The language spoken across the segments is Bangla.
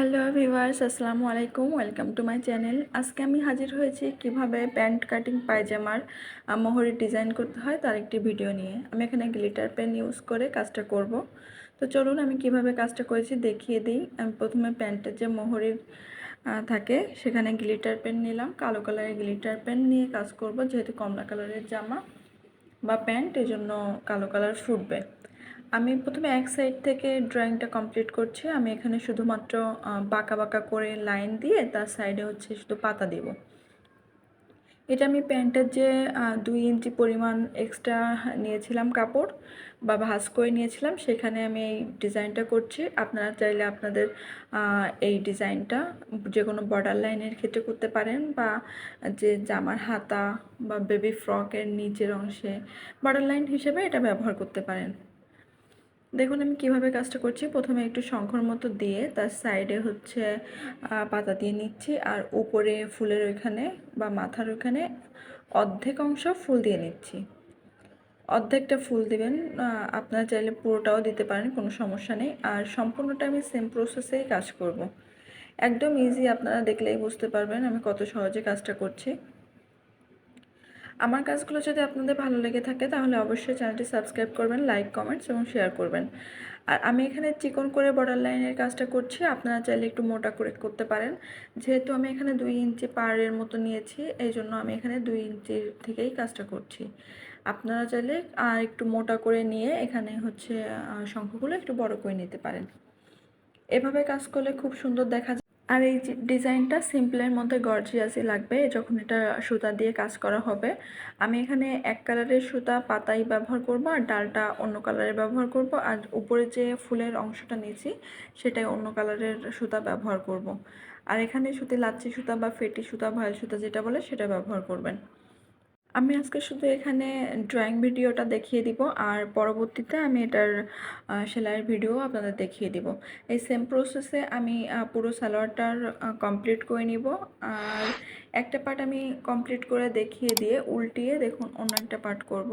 হ্যালো ভিভার্স আসসালামু আলাইকুম। Welcome to my channel. আজকে আমি হাজির হয়েছি কীভাবে প্যান্ট কাটিং পায়জামার আহ, মোহরের ডিজাইন করতে হয় তার একটি ভিডিও নিয়ে। আমি এখানে গ্লিটার পেন ইউজ করে কাজটা করব। তো চলুন আমি কীভাবে কাজটা করেছি দেখিয়ে দিই। আমি প্রথমে প্যান্টের যে মোহরের থাকে সেখানে গ্লিটার পেন নিলাম। কালো কালারের গ্লিটার পেন নিয়ে কাজ করব যেহেতু কমলা কালারের জামা বা প্যান্ট এই জন্য কালো কালার ফুটবে। আমি প্রথমে এক সাইড থেকে ড্রয়িংটা কমপ্লিট করছি। আমি এখানে শুধুমাত্র বাঁকা বাঁকা করে লাইন দিয়ে তার সাইডে হচ্ছে শুধু পাতা দেব। এটা আমি প্যান্টের যে দুই ইঞ্চি পরিমাণ এক্সট্রা নিয়েছিলাম কাপড় বা ভাঁজ করে নিয়েছিলাম, সেখানে আমি এই ডিজাইনটা করছি। আপনারা চাইলে আপনাদের এই ডিজাইনটা যে কোনো বর্ডার লাইনের ক্ষেত্রে করতে পারেন বা যে জামার হাতা বা বেবি ফ্রকের নিচের অংশে বর্ডার লাইন হিসেবে এটা ব্যবহার করতে পারেন। দেখুন, আমি কীভাবে কাজটা করছি। প্রথমে একটু শঙ্খর মতো দিয়ে তার সাইডে হচ্ছে পাতা দিয়ে নিচ্ছি আর উপরে ফুলের ওইখানে বা মাথার ওইখানে অর্ধেক অংশ ফুল দিয়ে নিচ্ছি। অর্ধেকটা ফুল দিবেন আপনারা চাইলে পুরোটাও দিতে পারেন, কোনো সমস্যা নেই। আর সম্পূর্ণটা আমি সেম প্রসেসেই কাজ করব। একদম ইজি আপনারা দেখলেই বুঝতে পারবেন আমি কত সহজে কাজটা করছি। আমার কাজগুলো যদি আপনাদের ভালো লেগে থাকে, তাহলে অবশ্যই চ্যানেলটি সাবস্ক্রাইব করবেন, লাইক, কমেন্টস এবং শেয়ার করবেন। আর আমি এখানে চিকন করে বর্ডার লাইনের কাজটা করছি, আপনারা চাইলে একটু মোটা করে করতে পারেন। যেহেতু আমি এখানে দুই ইঞ্চি পাড়ের মতো নিয়েছি, এই জন্য আমি এখানে দুই ইঞ্চির থেকেই কাজটা করছি। আপনারা চাইলে আর একটু মোটা করে নিয়ে এখানে হচ্ছে শঙ্খগুলো একটু বড় করে নিতে পারেন। এভাবে কাজ করলে খুব সুন্দর দেখা যায়। আর এই ডিজাইনটা সিম্পলের মধ্যে গর্জিয়াসই লাগবে যখন এটা সুতা দিয়ে কাজ করা হবে আমি এখানে এক কালারের সুতা পাতাই ব্যবহার করব আর ডালটা অন্য কালারের ব্যবহার করব আর উপরে যে ফুলের অংশটা নিয়েছি সেটাই অন্য কালারের সুতা ব্যবহার করব। আর এখানে সুতি লাচ্ছি সুতা বা ফেটি সুতা ভয়াল সুতা যেটা বলে সেটা ব্যবহার করবেন আমি আজকে শুধু এখানে ড্রয়িং ভিডিওটা দেখিয়ে দিব, আর পরবর্তীতে আমি এটার সেলাইয়ের ভিডিও আপনাদের দেখিয়ে দিব। এই সেম প্রসেসে আমি পুরো সালোয়ারটার কমপ্লিট করে নিব। আর একটা পার্ট আমি কমপ্লিট করে দেখিয়ে দিয়ে উল্টিয়ে দেখুন অন্য একটা পার্ট করব।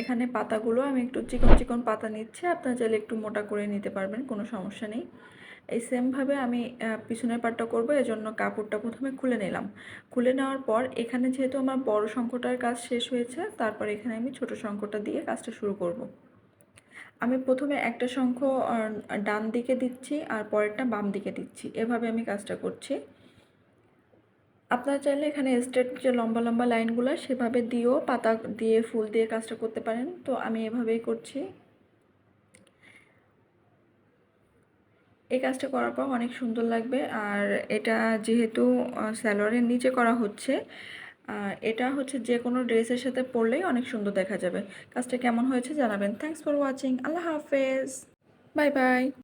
এখানে পাতাগুলো আমি একটু চিকন চিকন পাতা নিচ্ছি, আপনারা চাইলে একটু মোটা করে নিতে পারবেন, কোনো সমস্যা নেই। এই সেমভাবে আমি পিছনের পাটটা করব এজন্য কাপড়টা প্রথমে খুলে নিলাম। খুলে নেওয়ার পর এখানে যেহেতু আমার বড় শঙ্খটার কাজ শেষ হয়েছে, তারপর এখানে আমি ছোট শঙ্খটা দিয়ে কাজটা শুরু করব। আমি প্রথমে একটা শঙ্খ ডান দিকে দিচ্ছি আর পরেরটা বাম দিকে দিচ্ছি। এভাবে আমি কাজটা করছি। আপনারা চাইলে এখানে স্ট্রেট যে লম্বা লম্বা লাইনগুলো সেভাবে দিয়েও পাতা দিয়ে, ফুল দিয়ে কাজটা করতে পারেন। তো আমি এভাবেই করছি। এই কাজটা করার পর অনেক সুন্দর লাগবে। আর এটা যেহেতু স্যালোয়ারের নিচে করা হচ্ছে এটা হচ্ছে যে কোনো ড্রেসের সাথে পরলেই অনেক সুন্দর দেখা যাবে। কাজটা কেমন হয়েছে জানাবেন। থ্যাংকস ফর ওয়াচিং আল্লাহ হাফেজ। Bye bye.